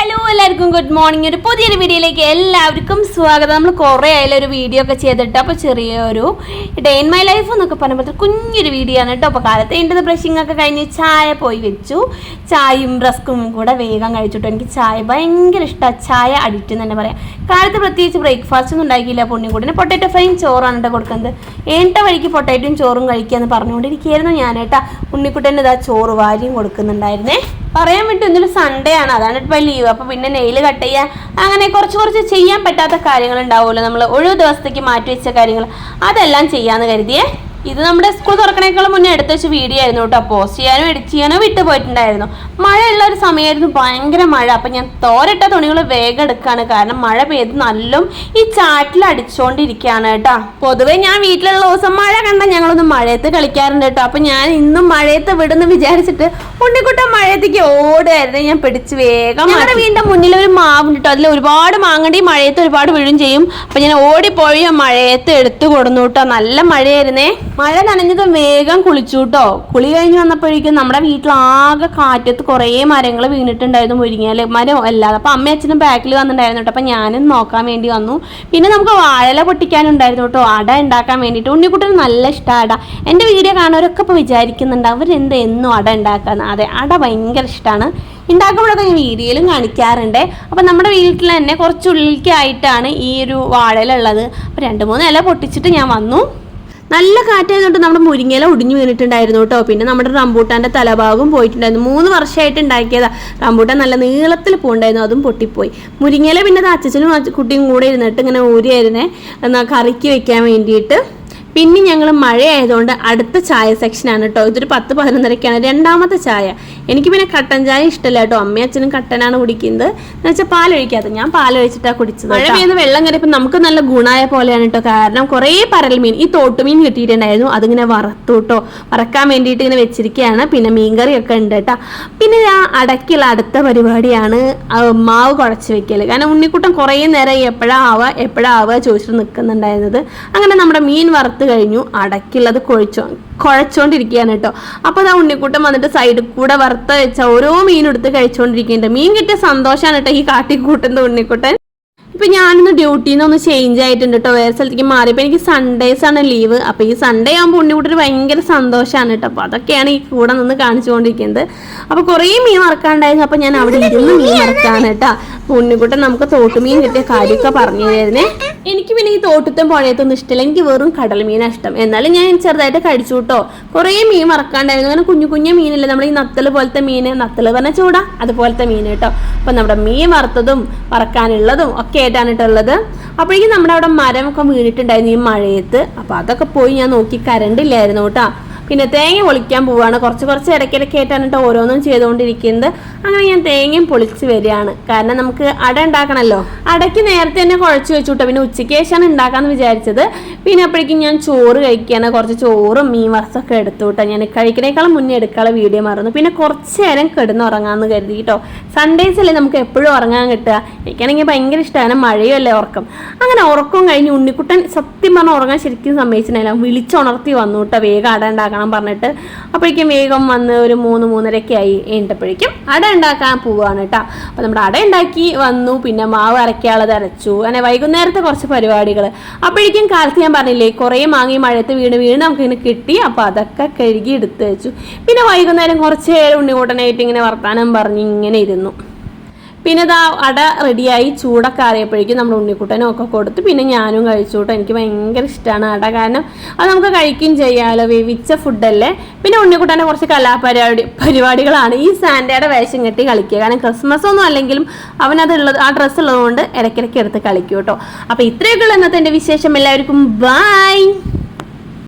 Hello എല്ലാവർക്കും good morning ഒരു പുതിയൊരു വീഡിയോയിലേക്ക് എല്ലാവർക്കും സ്വാഗതം. നമ്മൾ കുറേ ആയാലും ഒരു വീഡിയോ ഒക്കെ ചെയ്തിട്ട് അപ്പോൾ ചെറിയൊരു ഡേ ഇൻ മൈ ലൈഫ് എന്നൊക്കെ പറയുമ്പോൾ കുഞ്ഞൊരു വീഡിയോ ആണ് കേട്ടോ. അപ്പോൾ കാലത്ത് എന്റെ ബ്രഷിംഗ് ഒക്കെ കഴിഞ്ഞ് ചായ പോയി വെച്ചു. ചായയും റസ്കും കൂടെ വേഗം കഴിച്ചിട്ട്. എനിക്ക് ചായ ഭയങ്കര ഇഷ്ടമാണ് ചായ അഡിക്റ്റ് എന്ന് തന്നെ പറയാം. കാലത്ത് പ്രത്യേകിച്ച് ബ്രേക്ക്ഫാസ്റ്റ് ഒന്നും ഉണ്ടാക്കിയില്ല. പുണ്യക്കൂടിന് പൊട്ടാറ്റോ ഫ്രൈയും ചോറാണ് കേട്ടോ കൊടുക്കുന്നത്. ഏണ്ട വഴിക്ക് പൊട്ടാറ്റോയും ചോറും കഴിക്കുക എന്ന് പറഞ്ഞുകൊണ്ടിരിക്കുകയായിരുന്നു ഞാനേട്ടാ ഉണ്ണിക്കുട്ടന്റെ ഇതാ ചോറ് വാരിയും കൊടുക്കുന്നുണ്ടായിരുന്നേ. പറയാൻ വിട്ടു ഇന്നൊരു സൺഡേ ആണ്. അതാണ് ഇപ്പോൾ ലീവ് അപ്പോൾ പിന്നെ നെയിൽ കട്ട് ചെയ്യാൻ അങ്ങനെ കുറച്ച് കുറച്ച് ചെയ്യാൻ പറ്റാത്ത കാര്യങ്ങൾ ഉണ്ടാവുമല്ലോ. നമ്മൾ ഒഴിവ് ദിവസത്തേക്ക് മാറ്റി വെച്ച കാര്യങ്ങൾ. അതെല്ലാം ചെയ്യാന്ന് കരുതിയേ. ഇത് നമ്മുടെ സ്കൂൾ തുറക്കണേക്കാളും മുന്നേ എടുത്ത് വെച്ച വീഡിയോ ആയിരുന്നു കേട്ടോ. പോസ്റ്റ് ചെയ്യാനോ എഡിറ്റ് ചെയ്യാനോ വിട്ടു പോയിട്ടുണ്ടായിരുന്നു. മഴയുള്ള ഒരു സമയമായിരുന്നു ഭയങ്കര മഴ. അപ്പം ഞാൻ തോരട്ട തുണികൾ വേഗം എടുക്കുകയാണ് കാരണം മഴ പെയ്ത് നല്ലും ഈ ചാറ്റിൽ അടിച്ചുകൊണ്ടിരിക്കുകയാണ് കേട്ടോ. പൊതുവേ ഞാൻ വീട്ടിലുള്ള ദിവസം മഴ കണ്ട ഞങ്ങളൊന്ന് മഴയത്ത് കളിക്കാറുണ്ട് കേട്ടോ. അപ്പം ഞാൻ ഇന്നും മഴയത്ത് വിടുന്ന് വിചാരിച്ചിട്ട് ഉണ്ണിക്കുട്ട മഴയത്തേക്ക് ഓടുമായിരുന്നു ഞാൻ പിടിച്ച് വേഗം ഞങ്ങളുടെ വീണ്ടും മുന്നിൽ ഒരു മാവുണ്ട് കേട്ടോ. അതിൽ ഒരുപാട് മാങ്ങണ്ടി മഴയത്ത് ഒരുപാട് വീഴും ചെയ്യും. അപ്പം ഞാൻ ഓടിപ്പോയി മഴയത്ത് എടുത്തു കൊടുന്നു കേട്ടോ. നല്ല മഴയായിരുന്നേ. മഴ നനഞ്ഞത് വേഗം കുളിച്ചു കേട്ടോ കുളി കഴിഞ്ഞ് വന്നപ്പോഴേക്കും നമ്മുടെ വീട്ടിലാകെ കാറ്റത്ത് കുറേ മരങ്ങൾ വീണിട്ടുണ്ടായിരുന്നു മുരിങ്ങയില മരം അല്ലാതെ. അപ്പം അമ്മ അച്ഛനും ബാക്കിൽ വന്നിട്ടുണ്ടായിരുന്നു കേട്ടോ. അപ്പം ഞാനും നോക്കാൻ വേണ്ടി വന്നു. പിന്നെ നമുക്ക് വാഴല പൊട്ടിക്കാനുണ്ടായിരുന്നു കേട്ടോ. അട ഉണ്ടാക്കാൻ വേണ്ടിയിട്ട്. ഉണ്ണിക്കുട്ടന് നല്ല ഇഷ്ടമാണ് അട. എന്റെ വീഡിയോ കാണുന്നവരൊക്കെ ഇപ്പോൾ വിചാരിക്കുന്നുണ്ട് അവരെന്ത് എന്നും അട ഉണ്ടാക്കാന്ന്. അതെ അട ഭയങ്കര ഇഷ്ടമാണ് ഉണ്ടാക്കുമ്പോഴൊക്കെ ഞാൻ വീഡിയോയിലും കാണിക്കാറുണ്ട്. അപ്പം നമ്മുടെ വീട്ടിൽ തന്നെ കുറച്ച് ഉള്ളിലേക്കായിട്ടാണ് ഈ ഒരു വാഴയില അപ്പം രണ്ട് മൂന്ന് ഇല പൊട്ടിച്ചിട്ട് ഞാൻ വന്നു. നല്ല കാറ്റായതുകൊണ്ട് നമ്മുടെ മുരിങ്ങയില ഒടിഞ്ഞു വീണിട്ടുണ്ടായിരുന്നു കേട്ടോ. പിന്നെ നമ്മുടെ റംബൂട്ടാന്റെ തലഭാഗവും പോയിട്ടുണ്ടായിരുന്നു. മൂന്ന് വർഷമായിട്ട് ഉണ്ടാക്കിയതാ. റംബൂട്ടാൻ നല്ല നീളത്തിൽ പോകണ്ടായിരുന്നു അതും പൊട്ടിപ്പോയി. മുരിങ്ങയില പിന്നെ അച്ഛനും കുട്ടിയും കൂടെ ഇരുന്നിട്ട് ഇങ്ങനെ ഊരിയായിരുന്നേ. എന്നാ കറിക്ക് വെക്കാൻ വേണ്ടിയിട്ട് പിന്നെ ഞങ്ങൾ മഴയായതുകൊണ്ട് അടുത്ത ചായ സെക്ഷനാണ് കേട്ടോ ഇതൊരു പത്ത് പതിനൊന്നരക്കാണ്. രണ്ടാമത്തെ ചായ. എനിക്ക് പിന്നെ കട്ടൻ ചായ ഇഷ്ടമല്ല കേട്ടോ അമ്മയും അച്ഛനും കട്ടനാണ് കുടിക്കുന്നത്. എന്ന് വെച്ചാൽ പാലൊഴിക്കാത്ത. ഞാൻ പാലൊഴിച്ചിട്ടാണ് കുടിച്ചത് മഴ പെയ്യുന്ന വെള്ളം കയറിയപ്പോൾ നമുക്ക് നല്ല ഗുണമായ പോലെയാണ് കേട്ടോ കാരണം കുറേ പരൽ മീൻ ഈ തോട്ടുമീൻ കിട്ടിയിട്ടുണ്ടായിരുന്നു. അതിങ്ങനെ വറുത്തു കേട്ടോ വറക്കാൻ വേണ്ടിയിട്ട് ഇങ്ങനെ വെച്ചിരിക്കുകയാണ് പിന്നെ മീൻകറിയൊക്കെ ഉണ്ട് കേട്ടോ പിന്നെ ആ അടയ്ക്കുള്ള അടുത്ത പരിപാടിയാണ്. ആ മാവ് കുഴച്ച് വെക്കൽ കാരണം ഉണ്ണിക്കുട്ടം കുറേ നേരം എപ്പോഴാ ആവുക എപ്പോഴാ ആവുക ചോദിച്ചിട്ട് നിൽക്കുന്നുണ്ടായിരുന്നത് അങ്ങനെ നമ്മുടെ മീൻ വറുത്ത് കഴിഞ്ഞു അടയ്ക്കുള്ളത് കുഴച്ചോ കുഴച്ചോണ്ടിരിക്കുകയാണ് കേട്ടോ. അപ്പോൾ ആ ഉണ്ണിക്കൂട്ടം വന്നിട്ട് സൈഡിൽ കൂടെ വറുത്ത് വെച്ച ഓരോ മീൻ എടുത്ത് കഴിച്ചുകൊണ്ടിരിക്കുന്നുണ്ട് മീൻ കിട്ടിയ സന്തോഷമാണ് കേട്ടോ ഈ കാട്ടിക്കൂട്ടുന്ന ഉണ്ണിക്കുട്ടൻ. ഇപ്പൊ ഞാനിന്ന് ഡ്യൂട്ടിയിൽ നിന്ന് ഒന്ന് ചേഞ്ച് ആയിട്ടുണ്ട് കേട്ടോ വേറെ സ്ഥലത്തേക്ക് മാറിയപ്പോൾ എനിക്ക് സൺഡേസ് ആണ് ലീവ് അപ്പോൾ ഈ സൺഡേ ആകുമ്പോൾ ഉണ്ണിക്കുട്ടന് ഭയങ്കര സന്തോഷമാണ് കേട്ടോ അപ്പോൾ അതൊക്കെയാണ് ഈ കൂടെ നിന്ന് കാണിച്ചുകൊണ്ടിരിക്കുന്നത്. അപ്പോൾ കുറേ മീൻ മറക്കാണ്ടായിരുന്നു അപ്പോൾ ഞാൻ അവിടെ ഇരുന്ന് മീൻ മറക്കാണ് കേട്ടോ അപ്പോൾ ഉണ്ണിക്കുട്ടൻ നമുക്ക് തോട്ടുമീൻ കിട്ടിയ കാര്യമൊക്കെ പറഞ്ഞു തരുന്നേ. എനിക്ക് പിന്നെ ഈ തോട്ടത്തും പുഴയത്തൊന്നും ഇഷ്ടമില്ല. എനിക്ക് വെറും കടൽ മീനാണ് ഇഷ്ടം. എന്നാലും ഞാൻ ചെറുതായിട്ട് കഴിച്ചു കേട്ടോ കുറേ മീൻ മറക്കാണ്ടായിരുന്നു അങ്ങനെ കുഞ്ഞു കുഞ്ഞു മീനല്ലേ. നമ്മൾ ഈ നത്തൽ പോലത്തെ മീൻ നത്തൽ പറഞ്ഞ ചൂടാ. അതുപോലത്തെ മീൻ കേട്ടോ അപ്പം നമ്മുടെ മീൻ വറുത്തതും വറക്കാനുള്ളതും ഒക്കെ ആയിട്ടാണ് കേട്ടോ ഉള്ളത് അപ്പോഴേക്കും നമ്മുടെ അവിടെ മരമൊക്കെ വീണിട്ടുണ്ടായിരുന്നു ഈ മഴയത്ത്. അപ്പോൾ അതൊക്കെ പോയി ഞാൻ നോക്കി കറണ്ട് ഇല്ലായിരുന്നു കേട്ടോ. പിന്നെ തേങ്ങ പൊളിക്കാൻ പോവാണ്. കുറച്ച് കുറച്ച് ഇടയ്ക്കിടയ്ക്ക് ആയിട്ടാണ് കേട്ടോ ഓരോന്നും ചെയ്തുകൊണ്ടിരിക്കുന്നത്. അങ്ങനെ ഞാൻ തേങ്ങയും പൊളിച്ച് വരികയാണ്. കാരണം നമുക്ക് അട ഉണ്ടാക്കണമല്ലോ അടയ്ക്ക് നേരത്തെ തന്നെ കുഴച്ച് വെച്ചുട്ടോ പിന്നെ ഉച്ചയ്ക്ക് ശേഷമാണ് ഉണ്ടാക്കാന്ന് വിചാരിച്ചത്. പിന്നെ അപ്പോഴേക്കും ഞാൻ ചോറ് കഴിക്കുകയാണ് കുറച്ച് ചോറും മീൻ വറുത്തൊക്കെ എടുത്തു കേട്ടോ ഞാൻ കഴിക്കണേക്കാളും മുന്നേ എടുക്കാനുള്ള വീഡിയോ മറന്നു. പിന്നെ കുറച്ച് നേരം കിടന്ന് ഉറങ്ങാമെന്ന് കരുതി കേട്ടോ സൺഡേസ് അല്ലേ നമുക്ക് എപ്പോഴും ഉറങ്ങാൻ കിട്ടുക. എനിക്കാണെങ്കിൽ ഭയങ്കര ഇഷ്ടമാണ്. മഴയും അല്ലേ ഉറക്കം. അങ്ങനെ ഉറക്കം കഴിഞ്ഞ് ഉണ്ണിക്കുട്ടൻ സത്യം പറഞ്ഞാൽ ഉറങ്ങാൻ ശരിക്കും സമ്മതിച്ചിട്ടില്ല. വിളിച്ചുണർത്തി വന്നു കേട്ടോ വേഗം അട ഉണ്ടാക്കണം പറഞ്ഞിട്ട്. അപ്പോഴേക്കും വേഗം വന്ന് ഒരു മൂന്ന് മൂന്നരയൊക്കെ ആയി. കഴിഞ്ഞപ്പോഴേക്കും അട ഉണ്ടാക്കാൻ പോവുകയാണ് കേട്ടോ അപ്പോൾ നമ്മുടെ അട ഉണ്ടാക്കി വന്നു പിന്നെ മാവ് അരയ്ക്കാനുള്ളത് അരച്ചു. അങ്ങനെ വൈകുന്നേരത്തെ കുറച്ച് പരിപാടികൾ അപ്പോഴേക്കും കാലത്ത് ഞാൻ പറഞ്ഞില്ലേ കുറേ മാങ്ങി മഴയത്ത് വീണ് വീണ് നമുക്കിങ്ങനെ കിട്ടി. അപ്പോൾ അതൊക്കെ കഴുകി എടുത്ത് വെച്ചു. പിന്നെ വൈകുന്നേരം കുറച്ച് ഉണ്ണി കൂട്ടനായിട്ട് ഇങ്ങനെ വർത്താനം പറഞ്ഞ് ഇങ്ങനെ ഇരുന്നു. പിന്നെ ഇതാ അട റെഡിയായി ചൂടൊക്കെ അറിയപ്പോഴേക്കും നമ്മൾ ഉണ്ണിക്കുട്ടനും ഒക്കെ കൊടുത്ത്. പിന്നെ ഞാനും കഴിച്ചു കേട്ടോ. എനിക്ക് ഭയങ്കര ഇഷ്ടമാണ് അട. കാരണം അത് നമുക്ക് കഴിക്കുകയും ചെയ്യാമല്ലോ വേവിച്ച ഫുഡല്ലേ പിന്നെ ഉണ്ണിക്കുട്ടനെ കുറച്ച് കലാപരിപാടി പരിപാടികളാണ്. ഈ സാൻഡയുടെ വേഷം കെട്ടി കളിക്കുക. കാരണം ക്രിസ്മസ് ഒന്നും അല്ലെങ്കിലും അവനത് ഉള്ളത് ആ ഡ്രസ്സ് ഉള്ളതുകൊണ്ട് ഇടയ്ക്കിടയ്ക്ക് എടുത്ത് കളിക്കും കേട്ടോ. അപ്പോൾ ഇത്രയൊക്കെയുള്ള ഇന്നത്തെ എന്റെ വിശേഷം. എല്ലാവർക്കും ബൈ